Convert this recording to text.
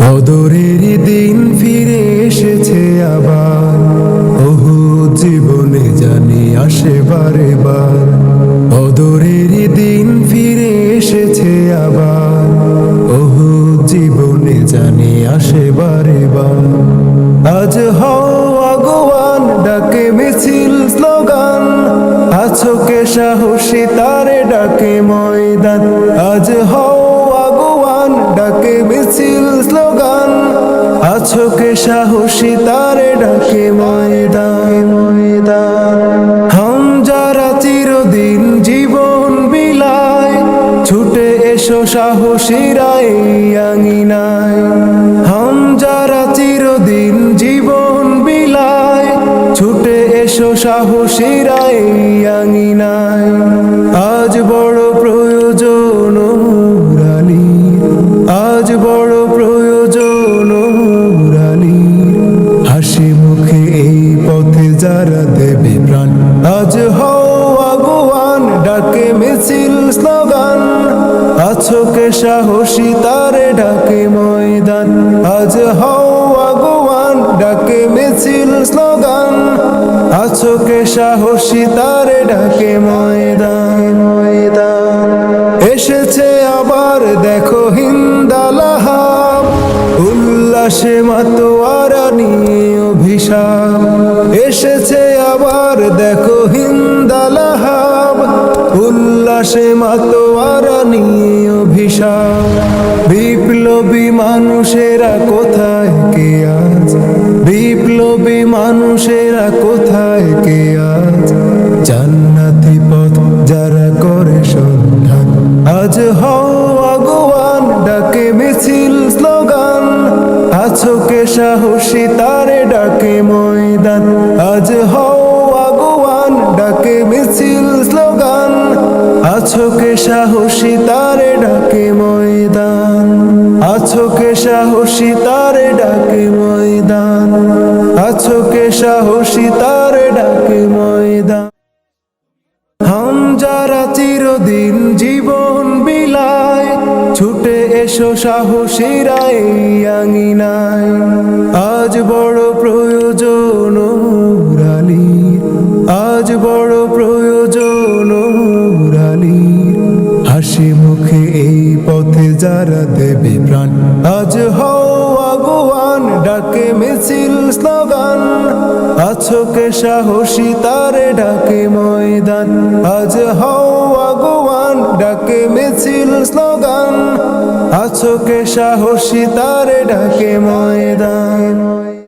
বদরের দিন ফিরে এসেছে আবার। ওহু জীবনে জানি আসে বারে বার। বদরের দিন ফিরে এসেছে আবার। ওহু জীবনে জানি আসে বারে বার। আজ হও আগুয়ান, ডাকে মিছিল, স্লোগান। আছো কে সাহসী, তারে ডাকে ময়দান। আজ হও আছো কে সাহসী তারে ডাকে ময়দান। ময়দান হাম যারা চিরদিন জীবন বিলায়, ছুটে এসো সাহসীরা এই আঙিনায়। হাম যারা চিরদিন জীবন বিলায়, ছুটে এসো সাহসীরা এই আঙিনায়। আজ বড় হাসি মুখে এই পথে যারা দেবে প্রাণ। আজ হও আগুয়ান ডাকে মিছিল স্লোগান। আছো কে সাহসী, তারে ডাকে ময়দান। আজ হও আগুয়ান ডাকে মিছিল স্লোগান। আছো কে সাহসী, তারে ডাকে ময়দান। ময়দান এসেছে আবার, দেখো হিন্দালাহাব উল্লাসে মাতোয়ারা নিয়ে অভিশাপ। এসেছে আবার, দেখো হিন্দালাহাব। উল্লাসে মাতোয়ারা নিয়ে অভিশাপ। বিপ্লবী মানুষেরা কোথায়, কে আজ বিপ্লবী মানুষেরা সাহসী তারে ডাকে ময়দান। আজ হও আগুয়ান, ডাকে মিছিল স্লোগান। আছো কে সাহসী তারে ডাকে ময়দান। আছো কে সাহসী তারে ডাকে ময়দান। আছো কে সাহসী তারে ডাকে ময়দান। হাম যারা চিরদিন জীবন বিলায় ছুটে এসো সাহসীরা এই আঙিনায়। আজ বড় প্রয়োজন মুরালি। আজ বড় প্রয়োজন মুরালি। হাসি মুখে এই পথে যারা দেবে প্রাণ, আজ আগুয়ান ডাকে মিছিল স্লোগান। আছকে সাহসী তারে ডাকে ময়দান। আজ হও আগুয়ান, ডাকে মিছিল স্লোগান। আছকে সাহসী তারে ডাকে ময়দান।